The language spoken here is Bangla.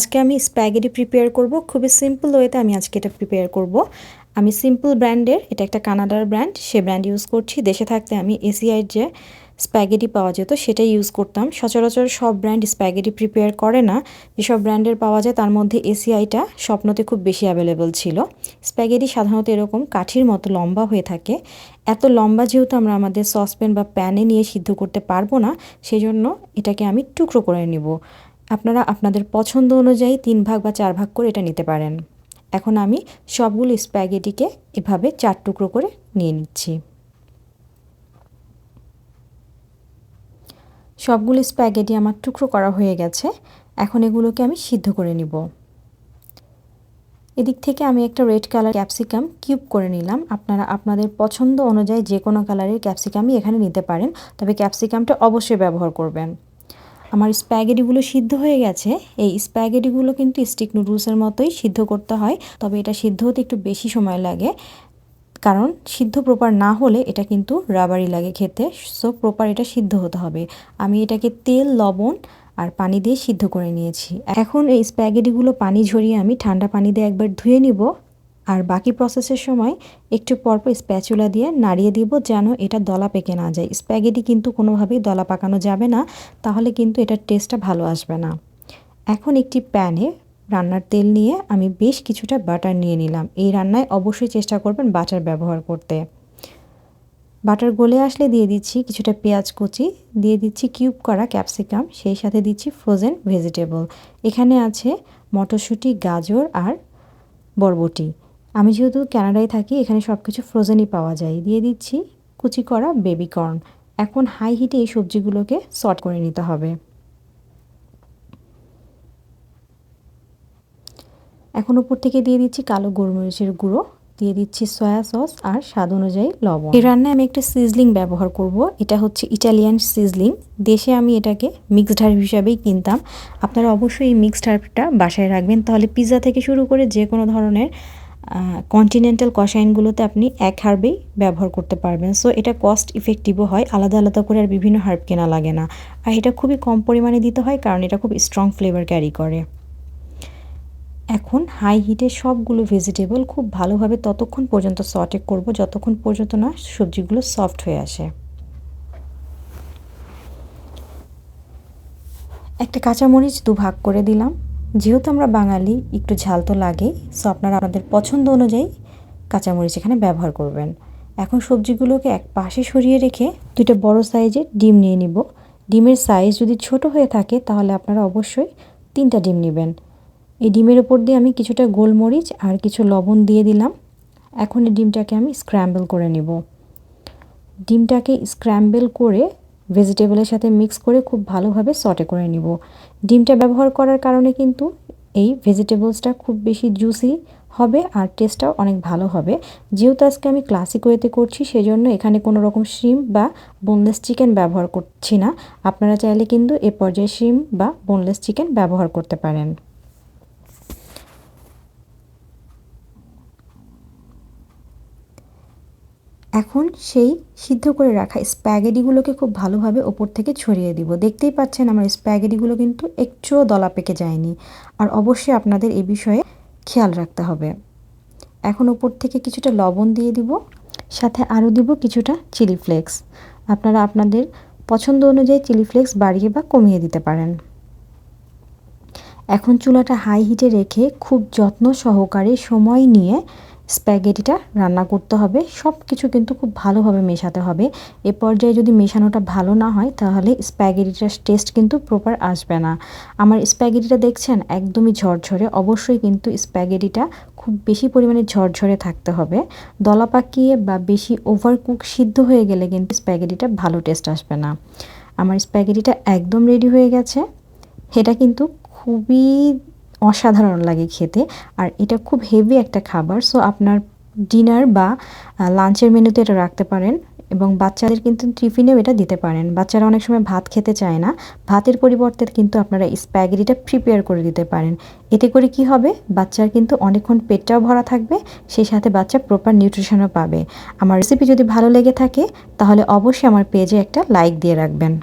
আজকে আমি স্প্যাগেটি প্রিপেয়ার করব। খুবই সিম্পল ওয়েতে আমি আজকে এটা প্রিপেয়ার করব। আমি সিম্পল ব্র্যান্ডের এটা একটা কানাডার ব্র্যান্ড সে ব্র্যান্ড ইউজ করছি। দেশে থাকতে আমি এসিআইয়ের যে স্প্যাগেটি পাওয়া যেত, সেটাই ইউজ করতাম। সচরাচর সব ব্র্যান্ড স্প্যাগেটি প্রিপেয়ার করে না। যেসব ব্র্যান্ডের পাওয়া যায়, তার মধ্যে এসিআইটা স্বপ্নতে খুব বেশি অ্যাভেলেবল ছিল। স্প্যাগেটি সাধারণত এরকম কাঠির মতো লম্বা হয়ে থাকে। এত লম্বা যেহেতু আমরা আমাদের সসপ্যান বা প্যানে নিয়ে সিদ্ধ করতে পারব না সেই জন্য এটাকে আমি টুকরো করে নিব। আপনারা আপনাদের পছন্দ অনুযায়ী তিন ভাগ বা চার ভাগ করে এটা নিতে পারেন। এখন আমি সবগুলো স্প্যাগেটিকে এভাবে চার টুকরো করে নিয়ে নিচ্ছি। সবগুলো স্প্যাগেটি আমার টুকরো করা হয়ে গেছে। এখন এগুলোকে আমি সিদ্ধ করে নিব। এদিক থেকে আমি একটা রেড কালার ক্যাপসিকাম কিউব করে নিলাম। আপনারা আপনাদের পছন্দ অনুযায়ী যে কোনো কালারের ক্যাপসিকামই এখানে নিতে পারেন, তবে ক্যাপসিকামটা অবশ্যই ব্যবহার করবেন। আমার স্প্যাগেটিগুলো সিদ্ধ হয়ে গেছে। এই স্প্যাগেটিগুলো কিন্তু স্টিক নুডলসের মতোই সিদ্ধ করতে হয়, তবে এটা সিদ্ধ হতে একটু বেশি সময় লাগে। কারণ সিদ্ধ প্রপার না হলে এটা কিন্তু রাবারি লাগে খেতে সো প্রপার এটা সিদ্ধ হতে হবে। আমি এটাকে তেল, লবণ আর পানি দিয়ে সিদ্ধ করে নিয়েছি। এখন এই স্প্যাগেটিগুলো পানি ঝরিয়ে আমি ঠান্ডা পানি দিয়ে একবার ধুয়ে নিব। আর বাকি প্রসেসের সময় একটু পরপর স্প্যাচুলা দিয়ে নাড়িয়ে দিব যেন এটা দলা পেকে না যায়। স্প্যাগেটি কিন্তু কোনোভাবেই দলা পাকানো যাবে না, তাহলে কিন্তু এটার টেস্টটা ভালো আসবে না। এখন একটি প্যানে রান্নার তেল নিয়ে আমি বেশ কিছুটা বাটার নিয়ে নিলাম। এই রান্নায় অবশ্যই চেষ্টা করবেন বাটার ব্যবহার করতে। বাটার গলে আসলে দিয়ে দিচ্ছি কিছুটা পেঁয়াজ কুচি, দিয়ে দিচ্ছি কিউব করা ক্যাপসিকাম সেই সাথে দিচ্ছি ফ্রোজেন ভেজিটেবল এখানে আছে মটরশুঁটি, গাজর আর বরবটি। আমি যেহেতু ক্যানাডায় থাকি, এখানে সব কিছু ফ্রোজেনই পাওয়া যায়। দিয়ে দিচ্ছি কুচি করা বেবি কর্ন এখন হাই হিটে এই সবজিগুলোকে সট করে নিতে হবে। এখন উপর থেকে দিয়ে দিচ্ছি কালো গোলমরিচের গুঁড়ো, দিয়ে দিচ্ছি সয়া সস আর স্বাদ অনুযায়ী লবণ। এই রান্নায় আমি একটা সিজলিং ব্যবহার করব। এটা হচ্ছে ইটালিয়ান সিজলিং দেশে আমি এটাকে মিক্সড হার্ব হিসাবেই কিনতাম। আপনারা অবশ্যই এই মিক্সড হার্বটা বাসায় রাখবেন। তাহলে পিৎজা থেকে শুরু করে যে কোনো ধরনের কন্টিনেন্টাল কষাইনগুলোতে আপনি এক হার্বেই ব্যবহার করতে পারবেন। সো এটা কস্ট ইফেক্টিভও হয়, আলাদা আলাদা করে আর বিভিন্ন হার্ব কেনা লাগে না। আর এটা খুবই কম পরিমাণে দিতে হয়, কারণ এটা খুব স্ট্রং ফ্লেভার ক্যারি করে। এখন হাই হিটে সবগুলো ভেজিটেবল খুব ভালোভাবে ততক্ষণ পর্যন্ত সটে করব, যতক্ষণ পর্যন্ত না সবজিগুলো সফট হয়ে আসে। একটা কাঁচামরিচ দু ভাগ করে দিলাম। যেহেতু আমরা বাঙালি, একটু ঝাল তো লাগেই সো আপনারা আপনাদের পছন্দ অনুযায়ী কাঁচামরিচ এখানে ব্যবহার করবেন। এখন সবজিগুলোকে এক পাশে সরিয়ে রেখে দুইটা বড় সাইজের ডিম নিয়ে নিব। ডিমের সাইজ যদি ছোট হয়ে থাকে, তাহলে আপনারা অবশ্যই তিনটা ডিম নেবেন। এই ডিমের ওপর দিয়ে আমি কিছুটা গোলমরিচ আর কিছু লবণ দিয়ে দিলাম। এখন এই ডিমটাকে আমি স্ক্র্যাম্বল করে নিব। ডিমটাকে স্ক্র্যাম্বল করে ভেজিটেবলের সাথে মিক্স করে খুব ভালোভাবে সটে করে নিব। ডিমটা ব্যবহার করার কারণে কিন্তু এই ভেজিটেবলসটা খুব বেশি জুসি হবে আর টেস্টটাও অনেক ভালো হবে। যেহেতু আজকে আমি ক্লাসিক ওয়েতে করছি, সেজন্য এখানে কোনো রকম শ্রিম বা বোনলেস চিকেন ব্যবহার করছি না। আপনারা চাইলে কিন্তু এ পর্যায়ে শ্রিম বা বোনলেস চিকেন ব্যবহার করতে পারেন। এখন সেই সিদ্ধ করে রাখা স্প্যাগেডিগুলোকে খুব ভালোভাবে ওপর থেকে ছড়িয়ে দিব। দেখতেই পাচ্ছেন আমার স্প্যাগেডিগুলো কিন্তু একটুও দলা পেকে যায়নি। আর অবশ্যই আপনাদের এ বিষয়ে খেয়াল রাখতে হবে। এখন ওপর থেকে কিছুটা লবণ দিয়ে দিব, সাথে আরও দিব কিছুটা চিলি ফ্লেক্স। আপনারা আপনাদের পছন্দ অনুযায়ী চিলি ফ্লেক্স বাড়িয়ে বা কমিয়ে দিতে পারেন। এখন চুলাটা হাই হিটে রেখে খুব যত্ন সহকারে সময় নিয়ে স্প্যাগেটিটা রান্না করতে হবে। সব কিছু কিন্তু খুব ভালোভাবে মেশাতে হবে। এ পর্যায়ে যদি মেশানোটা ভালো না হয়, তাহলে স্প্যাগেটিটার টেস্ট কিন্তু প্রপার আসবে না। আমার স্প্যাগেটিটা দেখছেন, একদমই ঝরঝরে। অবশ্যই কিন্তু স্প্যাগেটিটা খুব বেশি পরিমাণে ঝরঝরে থাকতে হবে। দলা পাকিয়ে বা বেশি ওভারকুক সিদ্ধ হয়ে গেলে কিন্তু স্প্যাগেটিটা ভালো টেস্ট আসবে না। আমার স্প্যাগেটিটা একদম রেডি হয়ে গেছে। এটা কিন্তু খুবই অসাধারণ লাগে খেতে। আর এটা খুব হেভি একটা খাবার সো আপনার ডিনার বা লাঞ্চের মেনুতে এটা রাখতে পারেন এবং বাচ্চাদের কিন্তু টিফিনেও এটা দিতে পারেন। বাচ্চারা অনেক সময় ভাত খেতে চায় না। ভাতের পরিবর্তে কিন্তু আপনারা স্প্যাগেটিটা প্রিপেয়ার করে দিতে পারেন। এতে করে কি হবে? বাচ্চার কিন্তু অনেকক্ষণ পেটটাও ভরা থাকবে, সেই সাথে বাচ্চা প্রপার নিউট্রিশনও পাবে। আমার রেসিপি যদি ভালো লেগে থাকে, তাহলে অবশ্যই আমার পেজে একটা লাইক দিয়ে রাখবেন।